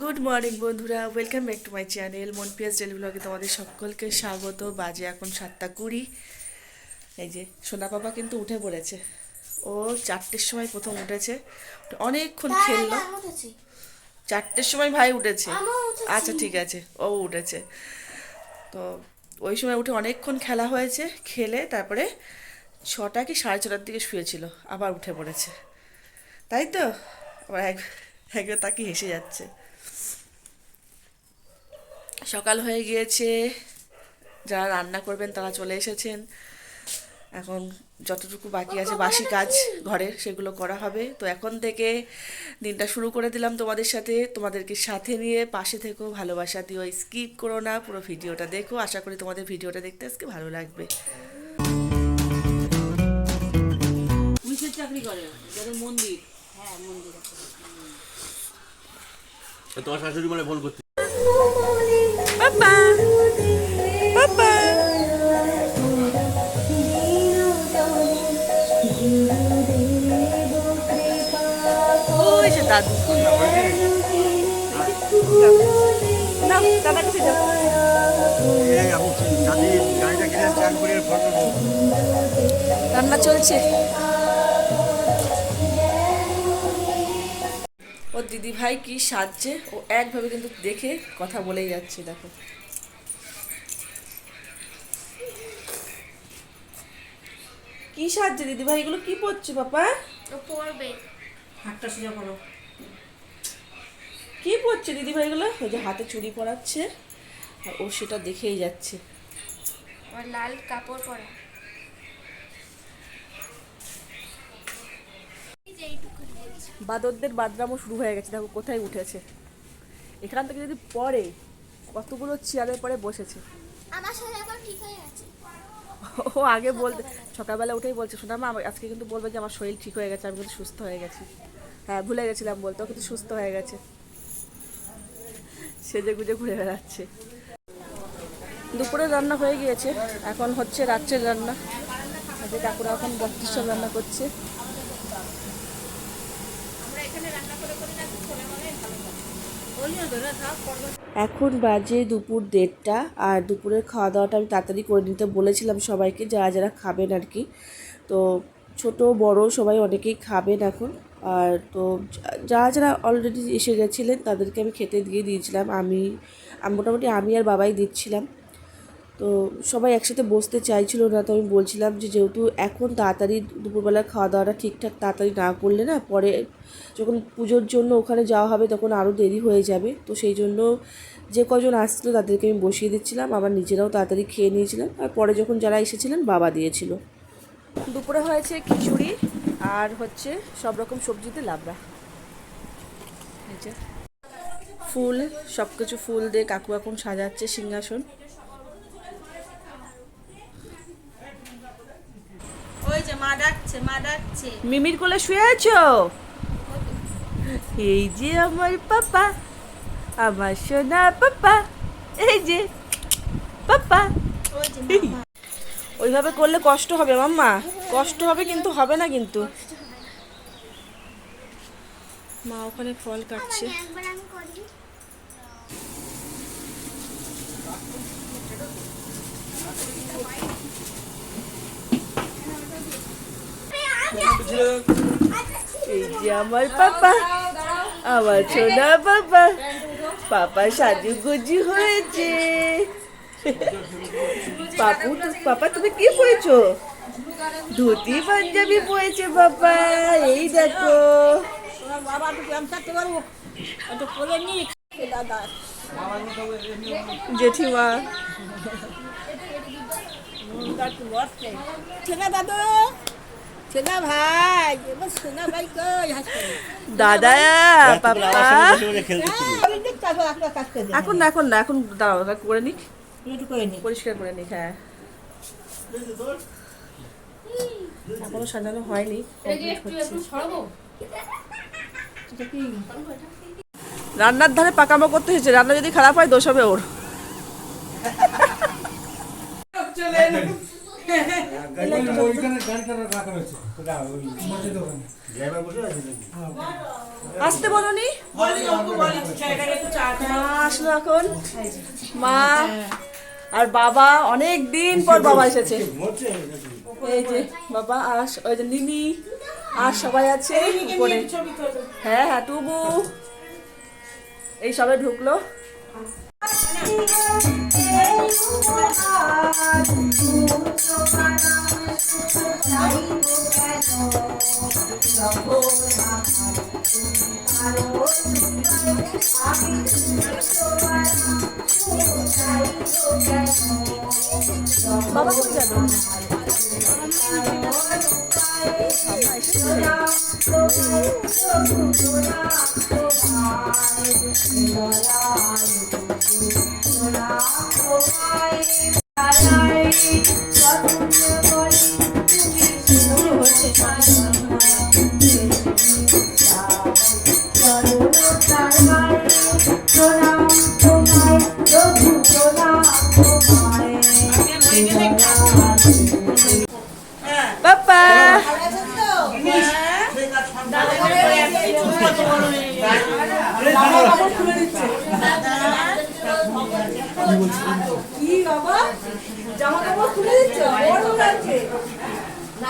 Good morning বন্ধুরা। Welcome back to my channel মন পিয়াজ ডেলি ব্লগে তোমাদের সকলকে স্বাগত। বাজে এখন সাতটা কুড়ি। এই যে সোনা বাবা কিন্তু উঠে পড়েছে। ও চারটের সময় প্রথম উঠেছে। অনেকক্ষণ খেললো। চারটের সময় ভাই উঠেছে। আচ্ছা ঠিক আছে ও উঠেছে। তো ওই সময় উঠে অনেকক্ষণ খেলা হয়েছে খেলে তারপরে ছটা কি সাড়ে ছটার দিকে শুয়েছিল আবার উঠে পড়েছে। তাই তো? আবার এক একবার তাকে হেসে যাচ্ছে। সকাল হয়ে গিয়েছে। যারা রান্না করবেন তারা চলে এসেছেন। এখন যতটুকু বাকি আছে বাসি কাজ ঘরের সেগুলো করা হবে। তো এখন থেকে দিনটা শুরু করে দিলাম তোমাদের সাথে। তোমাদেরকে সাথে নিয়ে পাশে থেকো ভালোবাসা দিও স্কিপ করো না পুরো ভিডিওটা দেখো। আশা করি তোমাদের ভিডিওটা দেখতে আজকে ভালো লাগবে। পুলিশের চাকরি করে মন্দির। হ্যাঁ মন্দির তোমার শাশুড়ি মানে ফোন করতে দাদু না কাছে যাও রান্না চলছে। ও দিদি ভাই কি সাজছে? ও একভাবে কিন্তু দেখে কথা বলেই যাচ্ছে দেখো। কি সাজছে দিদি ভাই এগুলো কি পড়ছে ও পড়বে হাতটা সোজা করো। কি পড়ছে দিদি ভাই ওই যে হাতে চুড়ি পরাচ্ছে। আর ও সেটা দেখেই যাচ্ছে। আমার লাল কাপড় পরা। বাদরদের বাদরামও শুরু হয়ে গেছে দেখো কোথায় উঠেছে। এখান থেকে যদি পড়ে কতগুলো চেয়ারের পরে বসেছে। আমার সাথে এখন ঠিক হয়ে গেছে। ও আগে বলতে সকালবেলা উঠেই বলছে শোনা মা আজকে কিন্তু বলবে যে আমার শরীর ঠিক হয়ে গেছে আমি কিন্তু সুস্থ হয়ে গেছি। হ্যাঁ ভুলে গেছিলাম বলতে ও কিন্তু সুস্থ হয়ে গেছে। সেজে গুজে ঘুরে বেড়াচ্ছে। দুপুরে রান্না হয়ে গিয়েছে। এখন হচ্ছে রাত্রের রান্না। আজকে কাকুরা এখন বত্রিশ রান্না করছে। এখন বাজে দুপুর দেড়টা আর দুপুরের খাওয়া দাওয়াটা আমি তাড়াতাড়ি করে নিতে বলেছিলাম সবাইকে, যারা যারা খাবেন আর কি। তো ছোট, বড় সবাই অনেকেই খাবেন এখন। আর তো যারা যারা অলরেডি এসে গেছিলেন, তাদেরকে আমি খেতে দিয়ে দিয়েছিলাম। আমি মোটামুটি আমি আর বাবাই দিচ্ছিলাম। তো সবাই একসাথে বসতে চাইছিল না, তো আমি বলছিলাম যে যেহেতু এখন তাড়াতাড়ি দুপুরবেলা খাওয়া দাওয়াটা ঠিকঠাক তাড়াতাড়ি না করলে না, পরে যখন পুজোর জন্য ওখানে যাওয়া হবে তখন আরও দেরি হয়ে যাবে। তো সেই জন্য যে কজন আসছিল তাদেরকে আমি বসিয়ে দিচ্ছিলাম, আবার নিজেরাও তাড়াতাড়ি খেয়ে নিয়েছিলাম। আর পরে যখন যারা এসেছিলেন, বাবা দিয়েছিল। দুপুরে হয়েছে খিচুড়ি। আর হচ্ছে সব রকম সবজিতে লাবড়া। ফুল সব কিছু ফুল দিয়ে কাকু এখন সাজাচ্ছে সিংহাসন। মিমির কোলে শুয়ে আছো? এই যে আমার পাপা আমার সোনা পাপা এই যে পাপা। ওইভাবে করলে কষ্ট হবে মাম্মা। কষ্ট হবে কিন্তু হবে না কিন্তু। মা ওখানে ফল কাটছে। এই যে আমার পাপা, আমার সোনা পাপা। পাপা সাজু গুজু হয়েছে। পাপু তো- পাপা তুমি কি পরেছো ধুতি পাঞ্জাবি পরেছে বাবা এই দেখো। বাবা জেঠিমা। ছেনা দাদু ছেনা ভাই ভাই কই দাদা পাপা দিন এখন না এখন না এখন দাঁড়াও করে নিক একটু করে নি। পরিষ্কার করে নিক হ্যাঁ। এখনও সাজানো হয়নি রান্নার ধারে পাকামো করতে হয়েছে রান্না যদি খারাপ হয় দোষ হবে ওর? আসতে বলনি? মা আসলো এখন। মা আর বাবা অনেক দিন পর বাবা এসেছে। এই যে বাবা আর ওই যে লিলি আর সবাই আছে উপরে। হ্যাঁ হ্যাঁ টুবু। এই সবে ঢুকলো। কোথায় গেল বাবা কি বাবা জামা কাপড় খুলে দিচ্ছ বড় লাগছে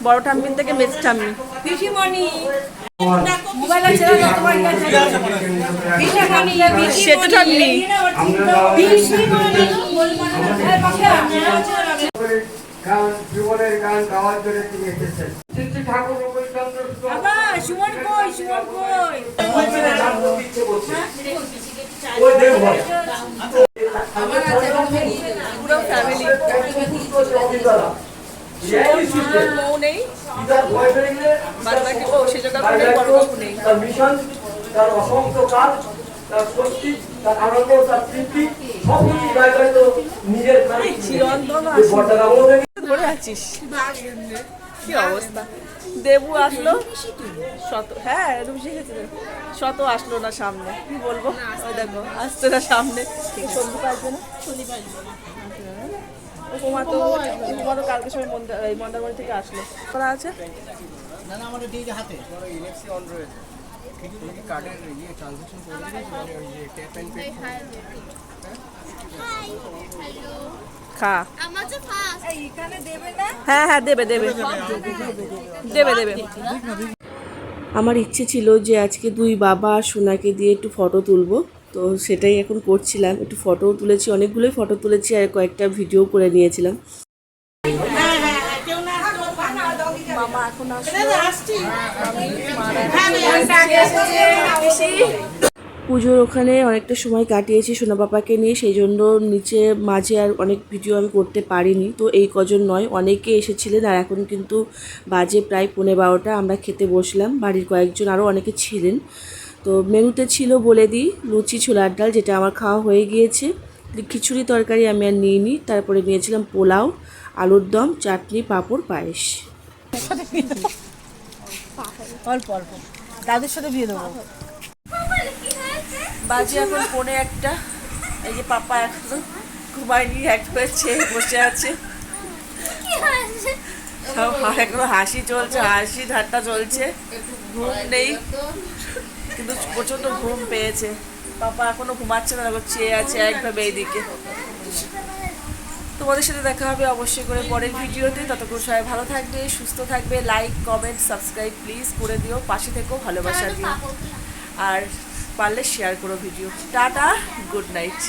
বড় ঠাম্মির থেকে মেজ ঠাম্মি সেতু জীবনের গান গাওয়ার জন্য তিনি এসেছেন। ঠাকুর পুরো ফ্যামিলি মৌ নেই। বাদ বাকি ও সেজন্য বড় বাবু নেই তার মিশন তার অসংখ্য কাজ তার শক্তি তার আনন্দ তার তৃপ্তি সব কিছু জায়গায় তো নিজের চিরন্তন যে বর্তার আমল থেকে ধরে আছিস? কি অবস্থা? দেবু আসলো। শত হ্যাঁ শত আসলো না সামনে। কি বলব? ওই দেখো আসছে না সামনে। সন্ধি পাইছে না? উপমা তো উপমা তো কালকে সময় মন্দার এই মন্দারমণি থেকে আসলো। করা আছে? খা। হ্যাঁ হ্যাঁ দেবে দেবে। দেবে দেবে। আমার ইচ্ছে ছিল যে আজকে দুই বাবা আর সোনাকে দিয়ে একটু ফটো তুলবো। তো সেটাই এখন করছিলাম। একটু ফটো তুলেছি অনেকগুলোই ফটো তুলেছি আর কয়েকটা ভিডিও করে নিয়েছিলাম। মামা এখন পুজোর ওখানে অনেকটা সময় কাটিয়েছি সোনা পাপাকে নিয়ে সেই জন্য নিচে মাঝে আর অনেক ভিডিও আমি করতে পারিনি। তো এই কজন নয় অনেকে এসেছিলেন আর এখন কিন্তু বাজে প্রায় পৌনে বারোটা আমরা খেতে বসলাম। বাড়ির কয়েকজন আরও অনেকে ছিলেন। তো মেনুতে ছিল বলে দিই, লুচি, ছোলার ডাল, যেটা আমার খাওয়া হয়ে গিয়েছে। খিচুড়ি তরকারি আমি আর নিয়ে নিই তারপরে নিয়েছিলাম পোলাও, আলুর দম, চাটনি, পাঁপড়, পায়েস। অল্প অল্প। দাদুর সাথে বিয়ে দেবো। বাজে এখন পৌনে একটা। এই যে পাপা এখন ঘুমায়নি, এক হয়েছে বসে আছে। সব এখনও হাসি চলছে, হাসি ঠাট্টা চলছে। ঘুম নেই। কিন্তু প্রচণ্ড ঘুম পেয়েছে। পাপা এখনও ঘুমাচ্ছে না, দেখো চেয়ে আছে একভাবে এইদিকে। তোমাদের সাথে দেখা হবে অবশ্যই করে পরের ভিডিওতে। ততক্ষণ সবাই ভালো থাকবে, সুস্থ থাকবে। লাইক কমেন্ট সাবস্ক্রাইব প্লিজ করে দিও। পাশে থেকেও ভালোবাসা দিও। আর পারলে শেয়ার করো ভিডিও টাটা গুড নাইট